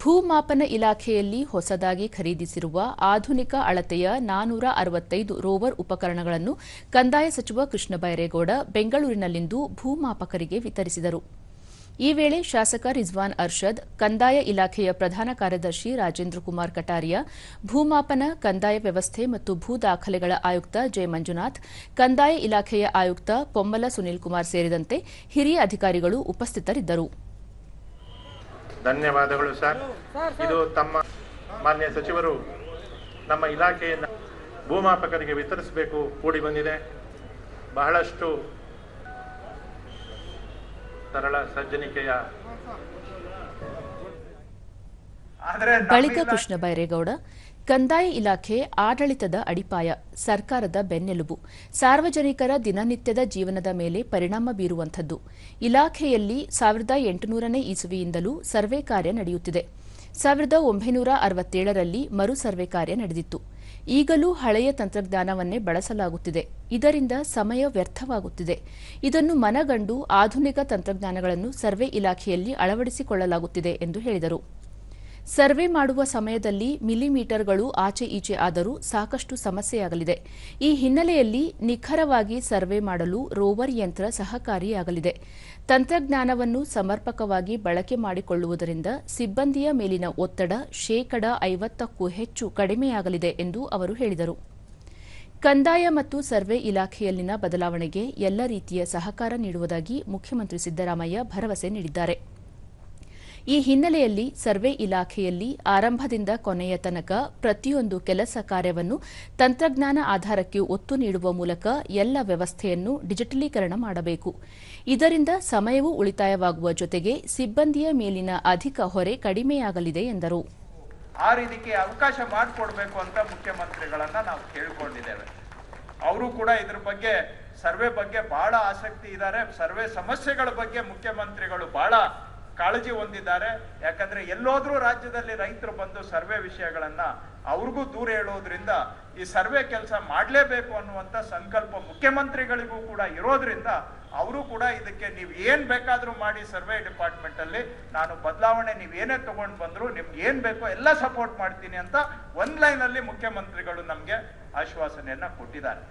ಭೂಮಾಪನ ಇಲಾಖೆಯಲ್ಲಿ ಹೊಸದಾಗಿ ಖರೀದಿಸಿರುವ ಆಧುನಿಕ ಅಳತೆಯ ನಾನೂರ ಅರವತ್ತೈದು ರೋವರ್ ಉಪಕರಣಗಳನ್ನು ಕಂದಾಯ ಸಚಿವ ಕೃಷ್ಣ ಬೈರೇಗೌಡ ಬೆಂಗಳೂರಿನಲ್ಲಿಂದು ಭೂಮಾಪಕರಿಗೆ ವಿತರಿಸಿದರು. ಈ ವೇಳೆ ಶಾಸಕ ರಿಜ್ವಾನ್ ಅರ್ಷದ್, ಕಂದಾಯ ಇಲಾಖೆಯ ಪ್ರಧಾನ ಕಾರ್ಯದರ್ಶಿ ರಾಜೇಂದ್ರ ಕುಮಾರ್ ಕಟಾರಿಯಾ, ಭೂಮಾಪನ ಕಂದಾಯ ವ್ಯವಸ್ಥೆ ಮತ್ತು ಭೂ ದಾಖಲೆಗಳ ಆಯುಕ್ತ ಜೆ ಮಂಜುನಾಥ್ ಕಂದಾಯ ಇಲಾಖೆಯ ಆಯುಕ್ತ ಪೊಮ್ಮಲ ಸುನೀಲ್ ಕುಮಾರ್ ಸೇರಿದಂತೆ ಹಿರಿಯ ಅಧಿಕಾರಿಗಳು ಉಪಸ್ಥಿತರಿದ್ದರು. ಧನ್ಯವಾದಗಳು ಸರ್. ಇದು ತಮ್ಮ ಮಾನ್ಯ ಸಚಿವರು ನಮ್ಮ ಇಲಾಖೆಯನ್ನು ಭೂಮಾಪಕರಿಗೆ ವಿತರಿಸಬೇಕು ಕೂಡಿ ಬಂದಿದೆ. ಬಹಳಷ್ಟು ಸರಳ ಸಜ್ಜನಿಕೆಯ ಆದ್ರೆ ಬಳಿಕ ಕೃಷ್ಣ ಬೈರೇಗೌಡ. ಕಂದಾಯ ಇಲಾಖೆ ಆಡಳಿತದ ಅಡಿಪಾಯ, ಸರ್ಕಾರದ ಬೆನ್ನೆಲುಬು. ಸಾರ್ವಜನಿಕರ ದಿನನಿತ್ಯದ ಜೀವನದ ಮೇಲೆ ಪರಿಣಾಮ ಬೀರುವಂಥದ್ದು. ಇಲಾಖೆಯಲ್ಲಿ ಸಾವಿರದ ಎಂಟುನೂರನೇ ಇಸುವಿಯಿಂದಲೂ ಸರ್ವೆ ಕಾರ್ಯ ನಡೆಯುತ್ತಿದೆ. ಸಾವಿರದ ಒಂಬೈನೂರ ಅರವತ್ತೇಳರಲ್ಲಿ ಮರು ಸರ್ವೆ ಕಾರ್ಯ ನಡೆದಿತ್ತು. ಈಗಲೂ ಹಳೆಯ ತಂತ್ರಜ್ಞಾನವನ್ನೇ ಬಳಸಲಾಗುತ್ತಿದೆ. ಇದರಿಂದ ಸಮಯ ವ್ಯರ್ಥವಾಗುತ್ತಿದೆ. ಇದನ್ನು ಮನಗಂಡು ಆಧುನಿಕ ತಂತ್ರಜ್ಞಾನಗಳನ್ನು ಸರ್ವೆ ಇಲಾಖೆಯಲ್ಲಿ ಅಳವಡಿಸಿಕೊಳ್ಳಲಾಗುತ್ತಿದೆ ಎಂದು ಹೇಳಿದರು. ಸರ್ವೆ ಮಾಡುವ ಸಮಯದಲ್ಲಿ ಮಿಲಿಮೀಟರ್ಗಳು ಆಚೆ ಈಚೆ ಆದರೂ ಸಾಕಷ್ಟು ಸಮಸ್ಯೆಯಾಗಲಿದೆ. ಈ ಹಿನ್ನೆಲೆಯಲ್ಲಿ ನಿಖರವಾಗಿ ಸರ್ವೆ ಮಾಡಲು ರೋವರ್ ಯಂತ್ರ ಸಹಕಾರಿಯಾಗಲಿದೆ. ತಂತ್ರಜ್ಞಾನವನ್ನು ಸಮರ್ಪಕವಾಗಿ ಬಳಕೆ ಮಾಡಿಕೊಳ್ಳುವುದರಿಂದ ಸಿಬ್ಬಂದಿಯ ಮೇಲಿನ ಒತ್ತಡ ಶೇಕಡ ಐವತ್ತಕ್ಕೂ ಹೆಚ್ಚು ಕಡಿಮೆಯಾಗಲಿದೆ ಎಂದು ಅವರು ಹೇಳಿದರು. ಕಂದಾಯ ಮತ್ತು ಸರ್ವೆ ಇಲಾಖೆಯಲ್ಲಿನ ಬದಲಾವಣೆಗೆ ಎಲ್ಲ ರೀತಿಯ ಸಹಕಾರ ನೀಡುವುದಾಗಿ ಮುಖ್ಯಮಂತ್ರಿ ಸಿದ್ದರಾಮಯ್ಯ ಭರವಸೆ ನೀಡಿದ್ದಾರೆ. ಈ ಹಿನ್ನೆಲೆಯಲ್ಲಿ ಸರ್ವೆ ಇಲಾಖೆಯಲ್ಲಿ ಆರಂಭದಿಂದ ಕೊನೆಯ ತನಕ ಪ್ರತಿಯೊಂದು ಕೆಲಸ ಕಾರ್ಯವನ್ನು ತಂತ್ರಜ್ಞಾನ ಆಧಾರಕ್ಕೆ ಒತ್ತು ನೀಡುವ ಮೂಲಕ ಎಲ್ಲ ವ್ಯವಸ್ಥೆಯನ್ನು ಡಿಜಿಟಲೀಕರಣ ಮಾಡಬೇಕು. ಇದರಿಂದ ಸಮಯವೂ ಉಳಿತಾಯವಾಗುವ ಜೊತೆಗೆ ಸಿಬ್ಬಂದಿಯ ಮೇಲಿನ ಅಧಿಕ ಹೊರೆ ಕಡಿಮೆಯಾಗಲಿದೆ ಎಂದರು. ಆ ರೀತಿಗೆ ಅವಕಾಶ ಮಾಡಿಕೊಡ್ಬೇಕು ಅಂತ ಮುಖ್ಯಮಂತ್ರಿಗಳನ್ನ ನಾವು ಕೇಳಿಕೊಂಡಿದ್ದೇವೆ. ಅವರು ಕೂಡ ಇದ್ರ ಬಗ್ಗೆ, ಸರ್ವೆ ಬಗ್ಗೆ ಬಹಳ ಆಸಕ್ತಿ ಇದ್ದಾರೆ. ಸರ್ವೆ ಸಮಸ್ಯೆಗಳ ಬಗ್ಗೆ ಮುಖ್ಯಮಂತ್ರಿಗಳು ಬಹಳ ಕಾಳಜಿ ಹೊಂದಿದ್ದಾರೆ. ಯಾಕಂದ್ರೆ ಎಲ್ಲೋದ್ರೂ ರಾಜ್ಯದಲ್ಲಿ ರೈತರು ಬಂದು ಸರ್ವೆ ವಿಷಯಗಳನ್ನ ಅವ್ರಿಗೂ ದೂರ ಹೇಳೋದ್ರಿಂದ ಈ ಸರ್ವೆ ಕೆಲಸ ಮಾಡಲೇಬೇಕು ಅನ್ನುವಂಥ ಸಂಕಲ್ಪ ಮುಖ್ಯಮಂತ್ರಿಗಳಿಗೂ ಕೂಡ ಇರೋದ್ರಿಂದ ಅವರು ಕೂಡ ಇದಕ್ಕೆ ನೀವು ಏನು ಬೇಕಾದರೂ ಮಾಡಿ ಸರ್ವೆ ಡಿಪಾರ್ಟ್ಮೆಂಟ್ ಅಲ್ಲಿ ನಾನು ಬದಲಾವಣೆ ನೀವು ಏನೇ ತಗೊಂಡು ಬಂದ್ರು ನಿಮ್ಗೆ ಏನು ಬೇಕೋ ಎಲ್ಲ ಸಪೋರ್ಟ್ ಮಾಡ್ತೀನಿ ಅಂತ ಒನ್ ಲೈನ್ ಅಲ್ಲಿ ಮುಖ್ಯಮಂತ್ರಿಗಳು ನಮಗೆ ಆಶ್ವಾಸನೆಯನ್ನ ಕೊಟ್ಟಿದ್ದಾರೆ.